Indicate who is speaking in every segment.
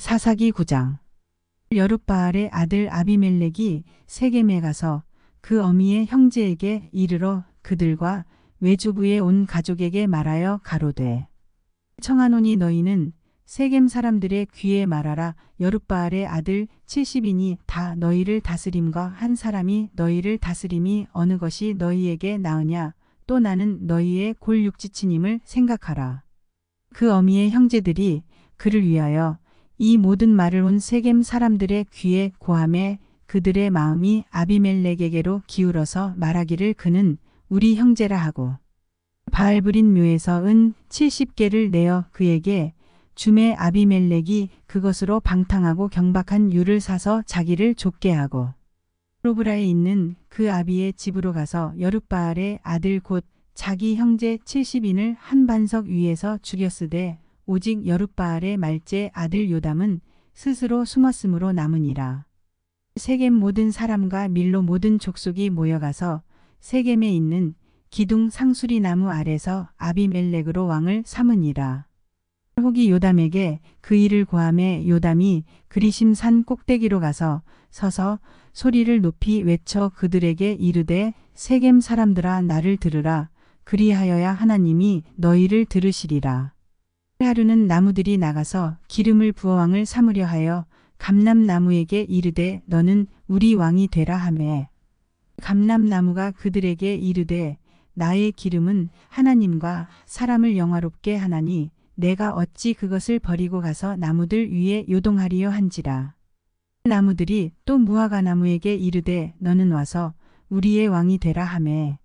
Speaker 1: 사사기 9장. 여룻바알의 아들 아비멜렉이 세겜에 가서 그 어미의 형제에게 이르러 그들과 외주부의 온 가족에게 말하여 가로되 청하노니 너희는 세겜 사람들의 귀에 말하라. 여룻바알의 아들 70인이 다 너희를 다스림과 한 사람이 너희를 다스림이 어느 것이 너희에게 나으냐? 또 나는 너희의 골육지친임을 생각하라. 그 어미의 형제들이 그를 위하여 이 모든 말을 온 세겜 사람들의 귀에 고함에 그들의 마음이 아비멜렉에게로 기울어서 말하기를 그는 우리 형제라 하고 바알브린 묘에서 은 70개를 내어 그에게 주매 아비멜렉이 그것으로 방탕하고 경박한 유를 사서 자기를 좁게 하고 로브라에 있는 그 아비의 집으로 가서 여룻바알의 아들 곧 자기 형제 70인을 한 반석 위에서 죽였으되 오직 여룻바알의 말제 아들 요담은 스스로 숨었으므로 남으니라. 세겜 모든 사람과 밀로 모든 족속이 모여가서 세겜에 있는 기둥 상수리 나무 아래서 아비멜렉으로 왕을 삼으니라. 혹이 요담에게 그 일을 고함해 요담이 그리심 산 꼭대기로 가서 서서 소리를 높이 외쳐 그들에게 이르되 세겜 사람들아 나를 들으라 그리하여야 하나님이 너희를 들으시리라. 하루는 나무들이 나가서 기름을 부어 왕을 삼으려 하여 감람나무에게 이르되 너는 우리 왕이 되라 하매 감람나무가 그들에게 이르되 나의 기름은 하나님과 사람을 영화롭게 하나니 내가 어찌 그것을 버리고 가서 나무들 위에 요동하리요 한지라. 나무들이 또 무화과 나무에게 이르되 너는 와서 우리의 왕이 되라 하매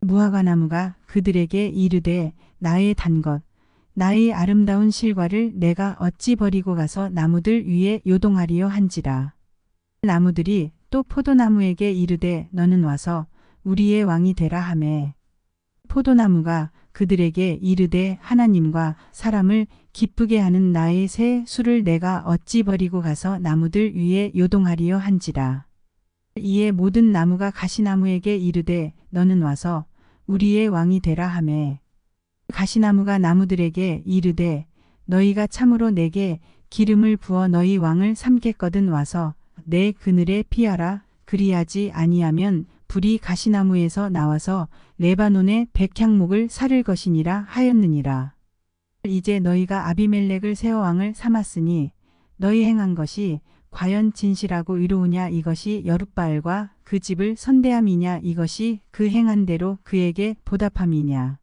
Speaker 1: 무화과 나무가 그들에게 이르되 나의 단 것 나의 아름다운 실과를 내가 어찌 버리고 가서 나무들 위에 요동하리요 한지라. 나무들이 또 포도나무에게 이르되 너는 와서 우리의 왕이 되라 하매 포도나무가 그들에게 이르되 하나님과 사람을 기쁘게 하는 나의 새 술을 내가 어찌 버리고 가서 나무들 위에 요동하리요 한지라. 이에 모든 나무가 가시나무에게 이르되 너는 와서 우리의 왕이 되라 하매 가시나무가 나무들에게 이르되 너희가 참으로 내게 기름을 부어 너희 왕을 삼겠거든 와서 내 그늘에 피하라 그리하지 아니하면 불이 가시나무에서 나와서 레바논의 백향목을 사를 것이니라 하였느니라. 이제 너희가 아비멜렉을 세워 왕을 삼았으니 너희 행한 것이 과연 진실하고 의로우냐 이것이 여룻바알과 그 집을 선대함이냐 이것이 그 행한 대로 그에게 보답함이냐.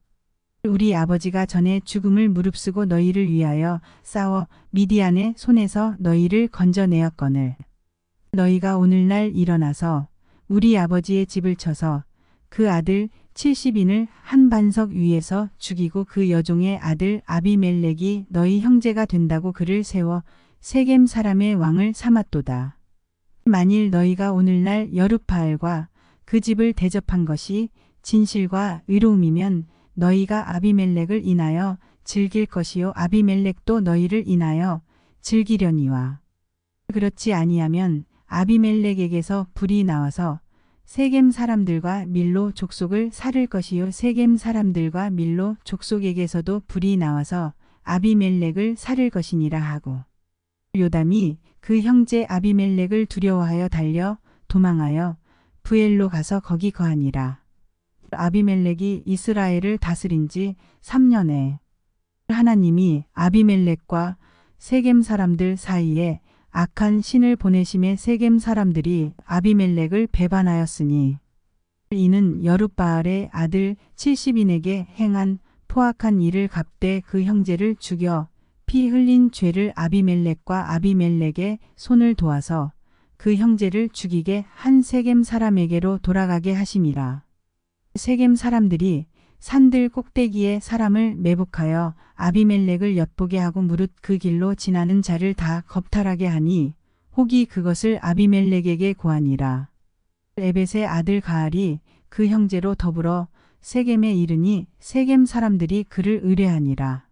Speaker 1: 우리 아버지가 전에 죽음을 무릅쓰고 너희를 위하여 싸워 미디안의 손에서 너희를 건져내었거늘. 너희가 오늘날 일어나서 우리 아버지의 집을 쳐서 그 아들 70인을 한 반석 위에서 죽이고 그 여종의 아들 아비멜렉이 너희 형제가 된다고 그를 세워 세겜 사람의 왕을 삼았도다. 만일 너희가 오늘날 여룻바알과 그 집을 대접한 것이 진실과 의로움이면 너희가 아비멜렉을 인하여 즐길 것이요 아비멜렉도 너희를 인하여 즐기려니와 그렇지 아니하면 아비멜렉에게서 불이 나와서 세겜 사람들과 밀로 족속을 살을 것이요 세겜 사람들과 밀로 족속에게서도 불이 나와서 아비멜렉을 살을 것이니라 하고 요담이 그 형제 아비멜렉을 두려워하여 달려 도망하여 부엘로 가서 거기 거하니라. 아비멜렉이 이스라엘을 다스린 지 3년에 하나님이 아비멜렉과 세겜 사람들 사이에 악한 신을 보내심에 세겜 사람들이 아비멜렉을 배반하였으니 이는 여룻바알의 아들 70인에게 행한 포악한 일을 갚되 그 형제를 죽여 피 흘린 죄를 아비멜렉과 아비멜렉의 손을 도와서 그 형제를 죽이게 한 세겜 사람에게로 돌아가게 하심이라. 세겜 사람들이 산들 꼭대기에 사람을 매복하여 아비멜렉을 엿보게 하고 무릇 그 길로 지나는 자를 다 겁탈하게 하니 혹이 그것을 아비멜렉에게 고하니라. 에벳의 아들 가알이 그 형제로 더불어 세겜에 이르니 세겜 사람들이 그를 의뢰하니라.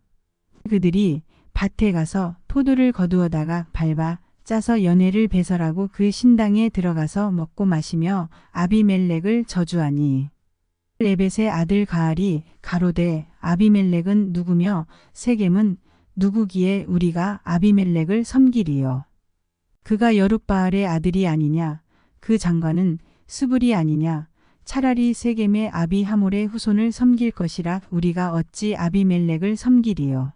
Speaker 1: 그들이 밭에 가서 포도를 거두어다가 밟아 짜서 연회를 배설하고 그 신당에 들어가서 먹고 마시며 아비멜렉을 저주하니 레벳의 아들 가알이 가로되 아비멜렉은 누구며 세겜은 누구기에 우리가 아비멜렉을 섬기리요. 그가 여룻바알의 아들이 아니냐. 그 장관은 스불이 아니냐. 차라리 세겜의 아비 하몰의 후손을 섬길 것이라 우리가 어찌 아비멜렉을 섬기리요.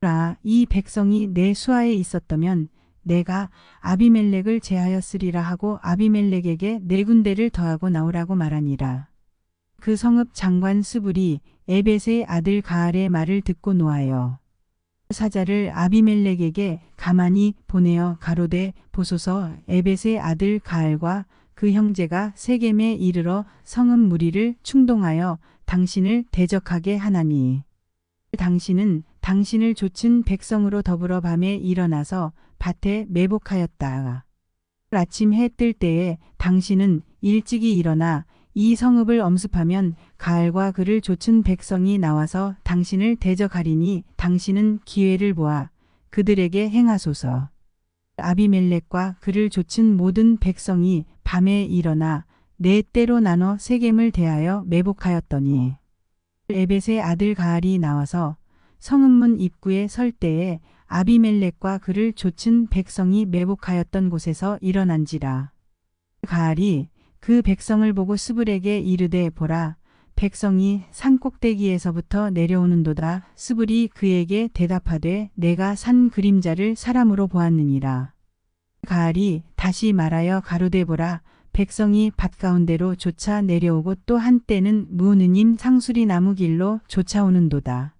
Speaker 1: 라, 이 백성이 내 수하에 있었다면 내가 아비멜렉을 제하였으리라 하고 아비멜렉에게 네 군대를 더하고 나오라고 말하니라. 그 성읍 장관 스불이 에벳의 아들 가알의 말을 듣고 노하여 사자를 아비멜렉에게 가만히 보내어 가로되 보소서 에벳의 아들 가알과 그 형제가 세겜에 이르러 성읍 무리를 충동하여 당신을 대적하게 하나니 당신은 당신을 좇은 백성으로 더불어 밤에 일어나서 밭에 매복하였다. 아침 해 뜰 때에 당신은 일찍이 일어나 이 성읍을 엄습하면 가을과 그를 좇은 백성이 나와서 당신을 대적하리니 당신은 기회를 보아 그들에게 행하소서. 아비멜렉과 그를 좇은 모든 백성이 밤에 일어나 네 때로 나눠 세겜을 대하여 매복하였더니 에벳의 아들 가알이 나와서 성읍문 입구에 설 때에 아비멜렉과 그를 좇은 백성이 매복하였던 곳에서 일어난지라. 가알이 그 백성을 보고 스불에게 이르되 보라 백성이 산 꼭대기에서부터 내려오는도다 스불이 그에게 대답하되 내가 산 그림자를 사람으로 보았느니라. 가알이 다시 말하여 가로되 보라 백성이 밭 가운데로 쫓아 내려오고 또 한때는 무느님 상수리 나무 길로 쫓아오는도다.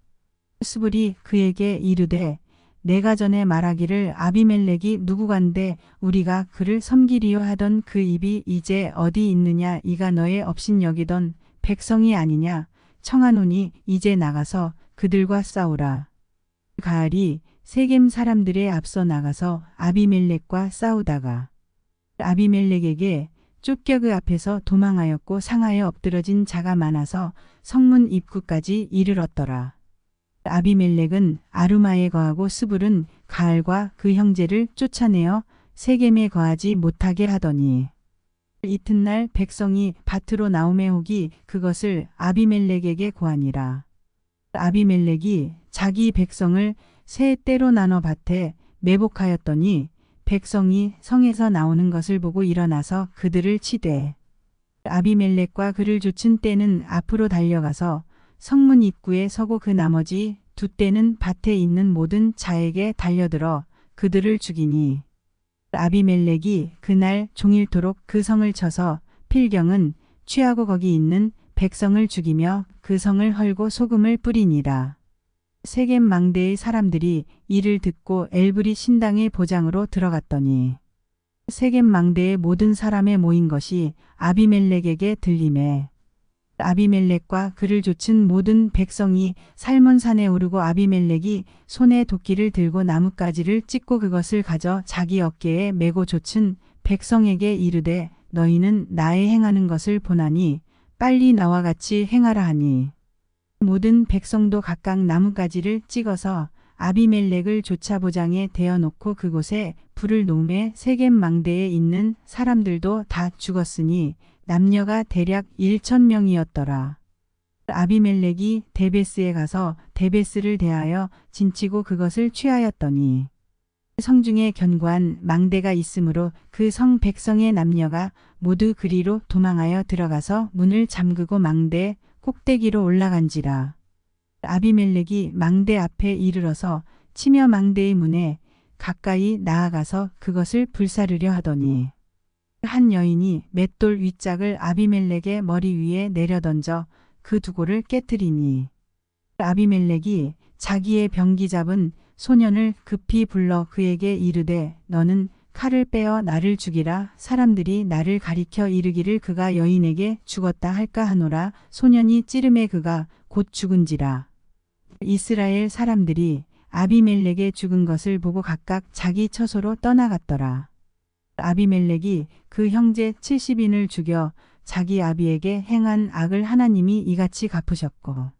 Speaker 1: 스불이 그에게 이르되 내가 전에 말하기를 아비멜렉이 누구간데 우리가 그를 섬기리요 하던 그 입이 이제 어디 있느냐 이가 너의 업신여기던 백성이 아니냐 청하노니 이제 나가서 그들과 싸우라. 가알이 세겜 사람들의 앞서 나가서 아비멜렉과 싸우다가 아비멜렉에게 쫓겨 그 앞에서 도망하였고 상하여 엎드러진 자가 많아서 성문 입구까지 이르렀더라. 아비멜렉은 아루마에 거하고 스불은 가알과 그 형제를 쫓아내어 세겜에 거하지 못하게 하더니 이튿날 백성이 밭으로 나오매 혹이 그것을 아비멜렉에게 고하니라. 아비멜렉이 자기 백성을 세 때로 나눠 밭에 매복하였더니 백성이 성에서 나오는 것을 보고 일어나서 그들을 치되 아비멜렉과 그를 쫓은 때는 앞으로 달려가서 성문 입구에 서고 그 나머지 두 때는 밭에 있는 모든 자에게 달려들어 그들을 죽이니 아비멜렉이 그날 종일토록 그 성을 쳐서 필경은 취하고 거기 있는 백성을 죽이며 그 성을 헐고 소금을 뿌리니라. 세겜 망대의 사람들이 이를 듣고 엘브리 신당의 보장으로 들어갔더니 세겜 망대의 모든 사람에 모인 것이 아비멜렉에게 들림에 아비멜렉과 그를 좇은 모든 백성이 살몬 산에 오르고 아비멜렉이 손에 도끼를 들고 나뭇가지를 찢고 그것을 가져 자기 어깨에 메고 좇은 백성에게 이르되 너희는 나의 행하는 것을 보나니 빨리 나와 같이 행하라 하니. 모든 백성도 각각 나뭇가지를 찍어서 아비멜렉을 조차보장에 대어놓고 그곳에 불을 놓음에 세겜 망대에 있는 사람들도 다 죽었으니 남녀가 대략 1천 명이었더라. 아비멜렉이 데베스에 가서 데베스를 대하여 진치고 그것을 취하였더니 성 중에 견고한 망대가 있으므로 그 성 백성의 남녀가 모두 그리로 도망하여 들어가서 문을 잠그고 망대 꼭대기로 올라간지라. 아비멜렉이 망대 앞에 이르러서 치며 망대의 문에 가까이 나아가서 그것을 불사르려 하더니 한 여인이 맷돌 윗짝을 아비멜렉의 머리 위에 내려던져 그 두고를 깨뜨리니. 아비멜렉이 자기의 병기 잡은 소년을 급히 불러 그에게 이르되 너는 칼을 빼어 나를 죽이라. 사람들이 나를 가리켜 이르기를 그가 여인에게 죽었다 할까 하노라. 소년이 찌름에 그가 곧 죽은지라. 이스라엘 사람들이 아비멜렉의 죽은 것을 보고 각각 자기 처소로 떠나갔더라. 아비멜렉이 그 형제 70인을 죽여 자기 아비에게 행한 악을 하나님이 이같이 갚으셨고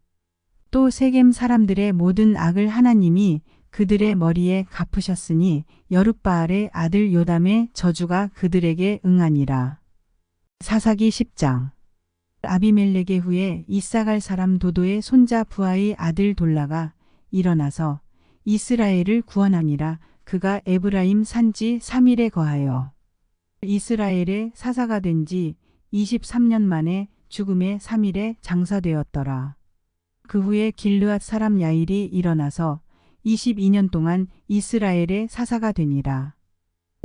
Speaker 1: 또 세겜 사람들의 모든 악을 하나님이 그들의 머리에 갚으셨으니 여룻바알의 아들 요담의 저주가 그들에게 응하니라. 사사기 10장 아비멜렉의 후에 이사갈 사람 도도의 손자 부하의 아들 돌라가 일어나서 이스라엘을 구원하니라 그가 에브라임 산지 3일에 거하여 이스라엘의 사사가 된 지 23년 만에 죽음의 3일에 장사되었더라. 그 후에 길르앗 사람 야일이 일어나서 22년 동안 이스라엘의 사사가 되니라.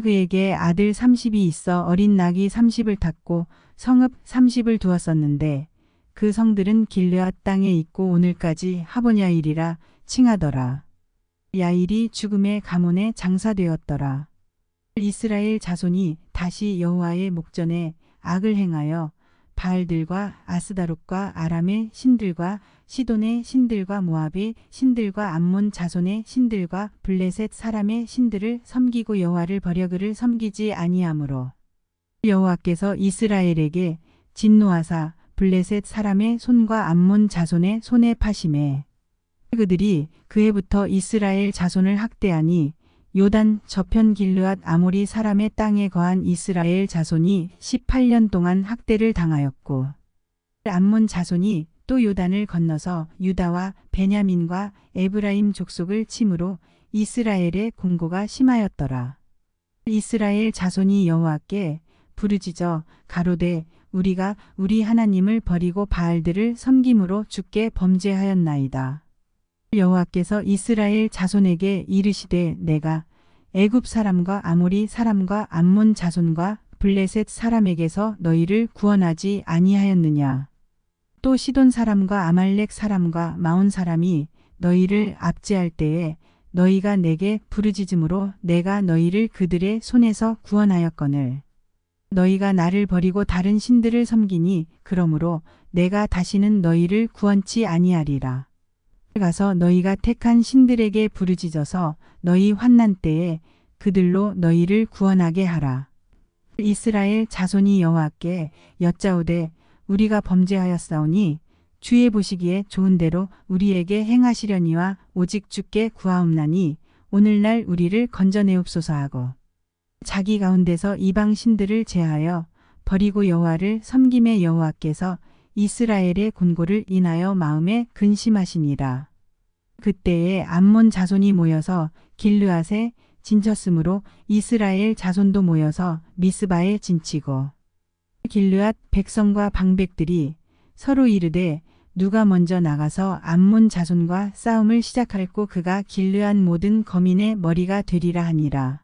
Speaker 1: 그에게 아들 30이 있어 어린 낙이 30을 탔고 성읍 30을 두었었는데 그 성들은 길르앗 땅에 있고 오늘까지 하보냐일이라 칭하더라. 야일이 죽음의 가문에 장사되었더라. 이스라엘 자손이 다시 여호와의 목전에 악을 행하여 바알들과 아스다롯과 아람의 신들과 시돈의 신들과 모압의 신들과 암몬 자손의 신들과 블레셋 사람의 신들을 섬기고 여호와를 버려 그를 섬기지 아니하므로 여호와께서 이스라엘에게 진노하사 블레셋 사람의 손과 암몬 자손의 손에 파심에 그들이 그해부터 이스라엘 자손을 학대하니 요단 저편 길르앗 아모리 사람의 땅에 거한 이스라엘 자손이 18년 동안 학대를 당하였고 암몬 자손이 또 요단을 건너서 유다와 베냐민과 에브라임 족속을 침으로 이스라엘의 공고가 심하였더라. 이스라엘 자손이 여호와께 부르짖어 가로되 우리가 우리 하나님을 버리고 바알들을 섬김으로 주께 범죄하였나이다. 여호와께서 이스라엘 자손에게 이르시되 내가 애굽 사람과 아모리 사람과 암몬 자손과 블레셋 사람에게서 너희를 구원하지 아니하였느냐. 또 시돈 사람과 아말렉 사람과 마온 사람이 너희를 압제할 때에 너희가 내게 부르짖음으로 내가 너희를 그들의 손에서 구원하였거늘. 너희가 나를 버리고 다른 신들을 섬기니 그러므로 내가 다시는 너희를 구원치 아니하리라. 가서 너희가 택한 신들에게 부르짖어서 너희 환난 때에 그들로 너희를 구원하게 하라. 이스라엘 자손이 여호와께 여짜오되 우리가 범죄하였사오니 주의 보시기에 좋은 대로 우리에게 행하시려니와 오직 주께 구하옵나니 오늘날 우리를 건져내옵소서 하고 자기 가운데서 이방 신들을 제하여 버리고 여호와를 섬김의 여호와께서 이스라엘의 곤고를 인하여 마음에 근심하시니라. 그때에 암몬 자손이 모여서 길르앗에 진쳤으므로 이스라엘 자손도 모여서 미스바에 진치고 길르앗 백성과 방백들이 서로 이르되 누가 먼저 나가서 암몬 자손과 싸움을 시작할고 그가 길르앗 모든 거민의 머리가 되리라 하니라.